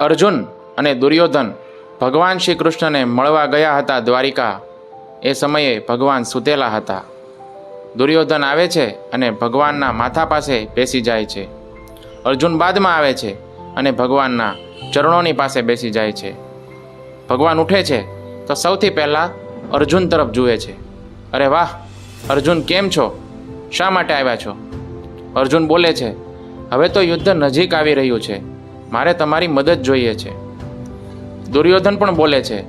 અર્જુન અને દુર્યોધન ભગવાન શ્રી કૃષ્ણને મળવા ગયા હતા દ્વારિકા. એ સમયે ભગવાન સૂતેલા હતા. દુર્યોધન આવે છે અને ભગવાનના માથા પાસે બેસી જાય છે. અર્જુન બાદમાં આવે છે અને ભગવાનના ચરણોની પાસે બેસી જાય છે. ભગવાન ઉઠે છે તો સૌથી પહેલાં અર્જુન તરફ જુએ છે. અરે વાહ, અર્જુન કેમ છો? શા માટે આવ્યા છો? અર્જુન બોલે છે, હવે તો યુદ્ધ નજીક આવી રહ્યું છે. મારે તમારી મદદ જોઈએ છે. દુર્યોધન પણ બોલે છે,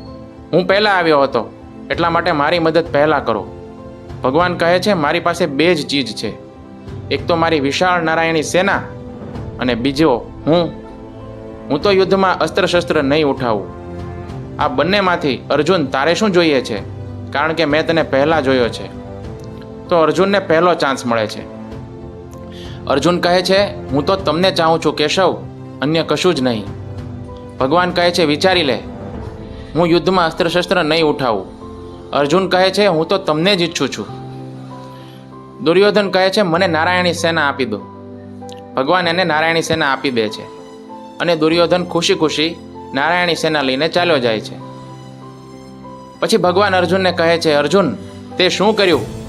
હું પહેલાં આવ્યો હતો, એટલા માટે મારી મદદ પહેલાં કરો. ભગવાન કહે છે, મારી પાસે બે જ ચીજ છે. એક તો મારી વિશાળ નારાયણી સેના અને બીજો હું. હું તો યુદ્ધમાં અસ્ત્ર શસ્ત્ર નહીં ઉઠાવું. આ બંનેમાંથી અર્જુન તારે શું જોઈએ છે? કારણ કે મેં તને પહેલાં જોયો છે. તો અર્જુનને પહેલો ચાન્સ મળે છે. અર્જુન કહે છે, હું તો તમને ચાહું છું, કેશવ. અન્ય કશું જ નહીં. ભગવાન કહે છે, વિચારી લે. હું યુદ્ધમાં અસ્ત્રશસ્ત્ર નહીં ઉઠાવું. અર્જુન કહે છે, હું તો તમને જ ઈચ્છું છું. દુર્યોધન કહે છે, મને નારાયણી સેના આપી દો. ભગવાન એને નારાયણી સેના આપી દે છે. અને દુર્યોધન ખુશી ખુશી નારાયણી સેના લઈને ચાલ્યો જાય છે. પછી ભગવાન અર્જુનને કહે છે, અર્જુન, તે શું કર્યું?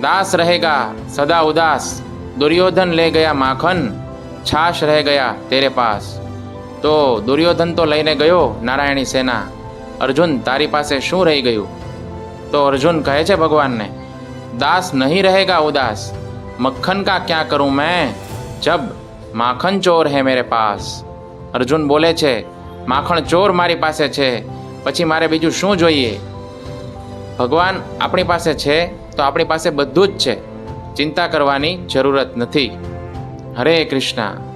દાસ રહેગા, સદા ઉદાસ. દુર્યોધન લે ગયા માખન. છાશ રહે ગયા તેરે પાસ. તો દુર્યોધન તો લઈને ગયો નારાયણી સેના. અર્જુન તારી પાસે શું રહી ગયું? તો અર્જુન કહે છે ભગવાનને, દાસ નહીં રહેગા ઉદાસ. મક્ખન કા ક્યાં કરું મેં? જબ માખણ ચોર હે મેરે પાસ. અર્જુન બોલે છે, માખણ ચોર મારી પાસે છે. પછી મારે બીજું શું જોઈએ? ભગવાન આપણી પાસે છે તો આપણી પાસે બધું જ છે. ચિંતા કરવાની જરૂરત નથી. હરે કૃષ્ણ